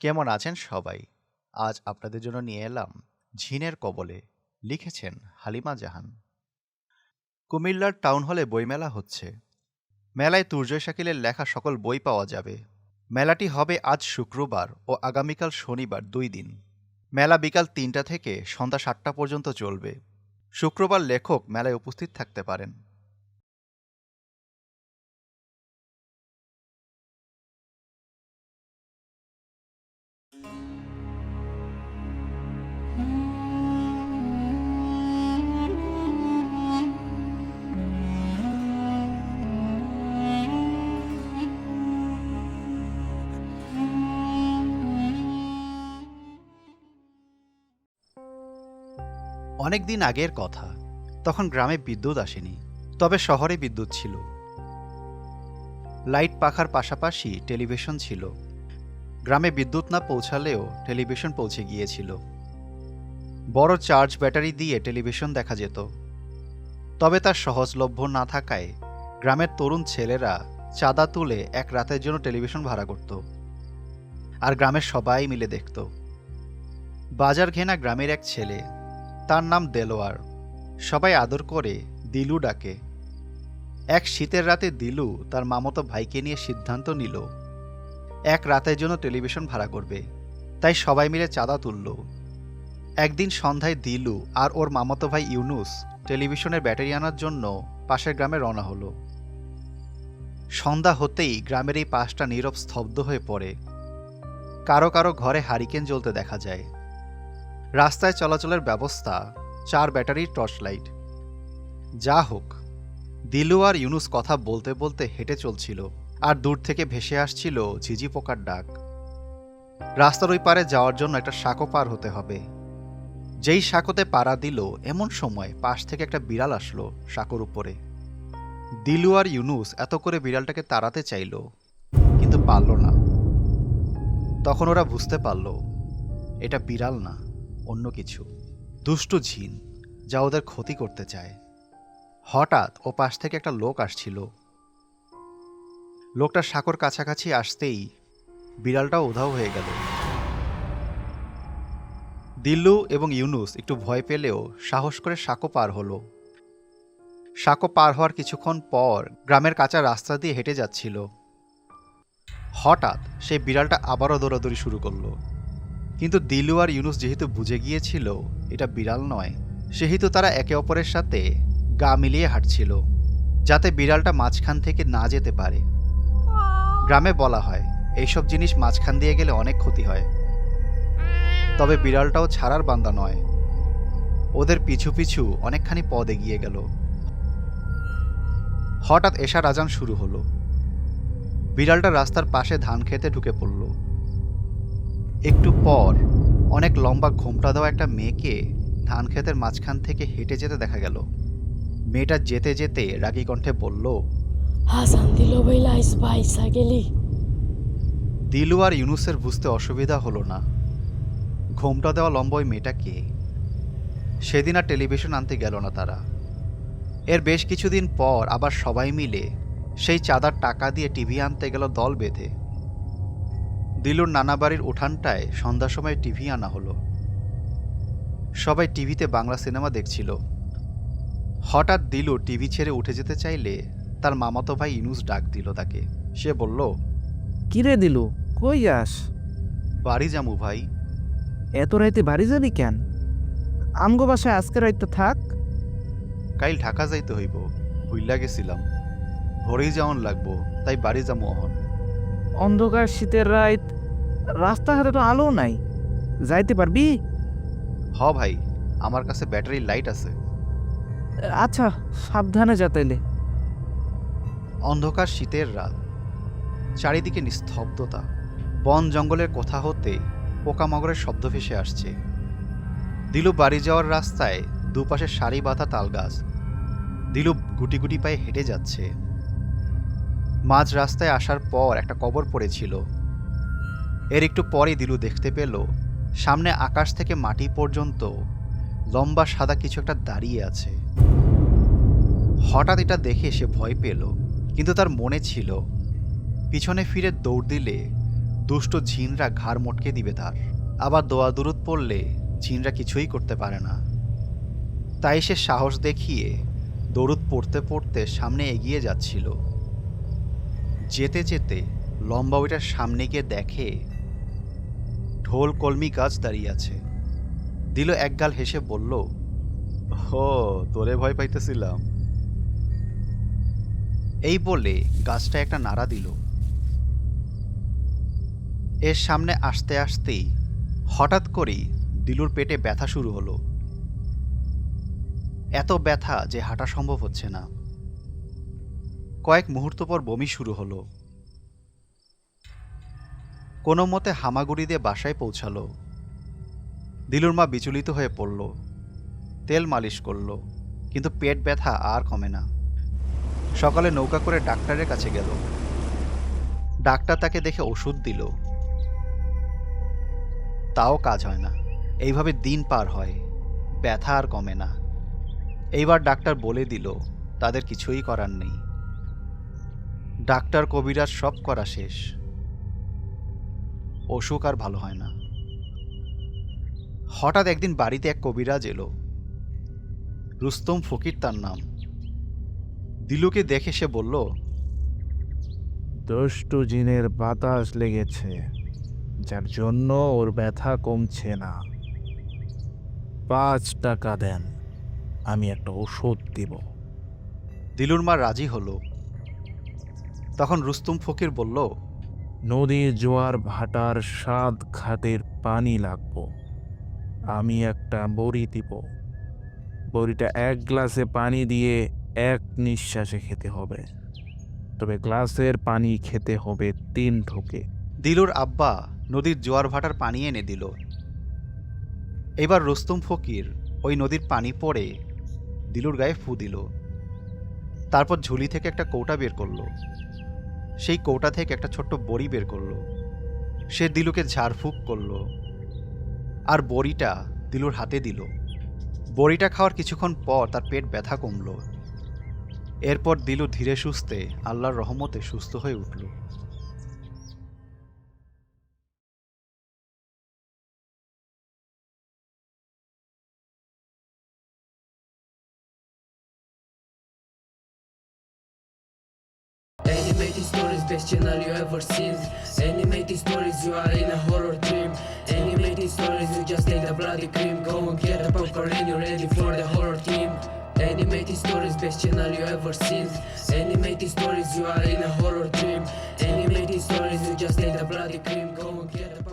কেমন আছেন সবাই? আজ আপনাদের জন্য নিয়ে এলাম ঝিনের কবলে লিখেছেন হালিমা জাহান। কুমিল্লার টাউন হলে বইমেলা হচ্ছে। মেলায় তুর্জয় শাকিলের লেখা সকল বই পাওয়া যাবে। মেলাটি হবে আজ শুক্রবার ও আগামীকাল শনিবার দুই দিন। মেলা বিকাল তিনটা থেকে সন্ধ্যা সাতটা পর্যন্ত চলবে। শুক্রবার লেখক মেলায় উপস্থিত থাকতে পারেন। অনেক দিন আগের কথা। তখন গ্রামে বিদ্যুৎ আসেনি, তবে শহরে বিদ্যুৎ ছিল। লাইট পাখার পাশাপাশি টেলিভিশন ছিল। গ্রামে বিদ্যুৎ না পৌঁছালেও টেলিভিশন পৌঁছে গিয়েছিল। বড় চার্জ ব্যাটারি দিয়ে টেলিভিশন দেখা যেত। তবে তার সহজলভ্য না থাকায় গ্রামের তরুণ ছেলেরা চাঁদা তুলে এক রাতের জন্য টেলিভিশন ভাড়া করত আর গ্রামের সবাই মিলে দেখত। বাজার ঘেনা গ্রামের এক ছেলে, তার নাম দেলোয়ার, সবাই আদর করে দিলু ডাকে। এক শীতের রাতে দিলু তার মামতো ভাইকে নিয়ে সিদ্ধান্ত নিল এক রাতের জন্য টেলিভিশন ভাড়া করবে। তাই সবাই মিলে চাঁদা তুলল। একদিন সন্ধ্যায় দিলু আর ওর মামাতো ভাই ইউনুস টেলিভিশনের ব্যাটারি আনার জন্য পাশের গ্রামে রওনা হলো। সন্ধ্যা হতেই গ্রামের এই পাশটা নীরব স্তব্ধ হয়ে পড়ে। কারও কারও ঘরে হারিকেন জ্বলতে দেখা যায়। রাস্তায় চলাচলের ব্যবস্থা, চার ব্যাটারির টর্চ লাইট। যা হোক, দিলু আর ইউনুস কথা বলতে বলতে হেঁটে চলছিল। আর দূর থেকে ভেসে আসছিল ঝিঝি পোকার ডাক। রাস্তার ওই পারে যাওয়ার জন্য একটা সাঁকো পার হতে হবে। যেই সাঁকোতে পাড়া দিল, এমন সময় পাশ থেকে একটা বিড়াল আসলো সাঁকোর উপরে। দিলু আর ইউনুস এত করে বিড়ালটাকে তাড়াতে চাইল, কিন্তু পারল না। তখন ওরা বুঝতে পারল, এটা বিড়াল না, অন্য কিছু। দুষ্টু ঝিন, যা ওদের ক্ষতি করতে চায়। হঠাৎ ও পাশ থেকে একটা লোক আসছিল লোকটা সাঁকোর কাছাকাছি আসতেই বিড়ালটাও উধাও হয়ে গেল। দিল্লু এবং ইউনুস একটু ভয় পেলেও সাহস করে সাঁকো পার হলো। সাঁকো পার হওয়ার কিছুক্ষণ পর গ্রামের কাঁচা রাস্তা দিয়ে হেঁটে যাচ্ছিল। হঠাৎ সেই বিড়ালটা আবারও দৌড়াদৌড়ি শুরু করল। কিন্তু দিলু আর ইউনুস যেহেতু বুঝে গিয়েছিল এটা বিড়াল নয়, সেহেতু তারা একে অপরের সাথে গা মিলিয়ে হাঁটছিল, যাতে বিড়ালটা মাঝখান থেকে না যেতে পারে। গ্রামে বলা হয়, এইসব জিনিস মাঝখান দিয়ে গেলে অনেক ক্ষতি হয়। তবে বিড়ালটাও ছাড়ার বান্দা নয়। ওদের পিছু পিছু অনেকখানি পদ এগিয়ে গেল। হঠাৎ এশার আজান শুরু হলো। বিড়ালটা রাস্তার পাশে ধান খেতে ঢুকে পড়ল। একটু পর অনেক লম্বা ঘোমটা দেওয়া একটা মেয়েকে ধান ক্ষেতের মাঝখান থেকে হেঁটে যেতে দেখা গেল। মেয়েটা যেতে যেতে রাগী কণ্ঠে বলল হাসান দিল বইলা স্পাইসা গেলি। দিলু আর ইউনুসের বুঝতে অসুবিধা হলো না। ঘোমটা দেওয়া লম্বা ওই মেয়েটা কে? সেদিন আর টেলিভিশন আনতে গেল না তারা। এর বেশ কিছুদিন পর আবার সবাই মিলে সেই চাঁদার টাকা দিয়ে টিভি আনতে গেল দল বেঁধে। দিলুর নানা বাড়ির উঠানটায় সন্ধ্যার সময় টিভি আনা হলো। সবাই টিভিতে বাংলা সিনেমা দেখছিল। হঠাৎ দিলু টিভি ছেড়ে উঠে যেতে চাইলে তার মামাতো ভাই ইনুস ডাক দিল তাকে। সে বলল কিরে দিলু? কই যাস? বাড়ি যামু ভাই। এত রাইতে বাড়ি যাবি কেন? আমগো বাসায় আজকে রাইতে থাক। কাইল ঢাকা যাইতে হইব ভুইলা গেছিলাম। ভোরেই যাওন লাগবো তাই বাড়ি যামু অহন। অন্ধকার শীতের রাত রাস্তাঘাটে তো আলো নাই। যাইতে পারবি? হ ভাই আমার কাছে ব্যাটারি লাইট আছে। আচ্ছা সাবধানে যাতাইলে অন্ধকার শীতের রাত। চারিদিকে নিস্তব্ধতা। বন জঙ্গলের কোথা হতে পোকামাকড়ের শব্দ ভেসে আসছে। দিলু বাড়ি যাওয়ার রাস্তায় দুপাশে সারি বাঁধা তালগাছ। দিলু গুটি গুটি পায়ে হেঁটে যাচ্ছে। মাঝ রাস্তায় আসার পর একটা কবর পড়েছিল। এর একটু পরে দিলু দেখতে পেল, সামনে আকাশ থেকে মাটি পর্যন্ত লম্বা সাদা কিছু একটা দাঁড়িয়ে আছে। হঠাৎ এটা দেখে সে ভয় পেল। কিন্তু তার মনে ছিল, পিছনে ফিরে দৌড় দিলে দুষ্ট ঝিনরা ঘাড় মটকে দিবে তার। আবার দোয়া দুরুদ পড়লে ঝিনরা কিছুই করতে পারে না। তাই সে সাহস দেখিয়ে দরুদ পড়তে পড়তে সামনে এগিয়ে যাচ্ছিল। যেতে যেতে লম্বা ওইটার সামনে গিয়ে দেখে ঢোল কলমি গাছ দাঁড়িয়ে আছে। দিল একগাল হেসে বলল, হ, তোরে ভয় পাইতেছিলাম। এই বলে গাছটা একটা নাড়া দিল। এর সামনে আসতে আসতেই হঠাৎ করেই দিলুর পেটে ব্যথা শুরু হলো। এত ব্যথা যে হাঁটা সম্ভব হচ্ছে না। কয়েক মুহূর্ত পর বমি শুরু হলো। কোনো মতে হামাগুড়ি দিয়ে বাসায় পৌঁছালো। দিলুর মা বিচলিত হয়ে পড়ল। তেল মালিশ করল, কিন্তু পেট ব্যথা আর কমে না। সকালে নৌকা করে ডাক্তারের কাছে গেল। ডাক্তার তাকে দেখে ওষুধ দিল। তাও কাজ হয় না। এইভাবে দিন পার হয়। ব্যথা আর কমে না। এইবার ডাক্তার বলে দিল, তাদের কিছুই করার নেই। ডাক্তার কবিরাজ সব করা শেষ। অসুখ আর ভালো হয় না। হঠাৎ একদিন বাড়িতে এক কবিরাজ এলো। রুস্তম ফকির তার নাম। দিলুকে দেখে সে বলল দুষ্টু জিনের বাতাস লেগেছে যার জন্য ওর ব্যথা কমছে না। পাঁচ টাকা দেন আমি একটা ওষুধ দিব। দিলুর মা রাজি হলো। তখন রুস্তুম ফকির বলল নদীর জোয়ার ভাটার সাত ঘাটের পানি লাগবো। আমি একটা বড়ি দিব। বড়িটা এক গ্লাসে পানি দিয়ে এক নিঃশ্বাসে খেতে হবে। তবে গ্লাসের পানি খেতে হবে তিন ঢোকে। দিলুর আব্বা নদীর জোয়ার ভাটার পানি এনে দিল। এবার রুস্তুম ফকির ওই নদীর পানি পড়ে দিলুর গায়ে ফু দিল। তারপর ঝুলি থেকে একটা কৌটা বের করল। সেই কৌটা থেকে একটা ছোট্ট বড়ি বের করল। সে দিলুকে ঝাড়ফুঁক করল। আর বড়িটা দিলুর হাতে দিল। বড়িটা খাওয়ার কিছুক্ষণ পর তার পেট ব্যথা কমলো। এরপর দিলু ধীরে সুস্থে আল্লাহর রহমতে সুস্থ হয়ে উঠল stories, best channel you ever seen. Animated stories, you are in a horror dream. Animated stories, you just take the bloody cream. Go and get the popcorn and you're ready for the horror team. Animated stories, best channel you ever seen. Animated stories, you are in a horror dream. Animated stories, you just take the bloody cream. Go and get the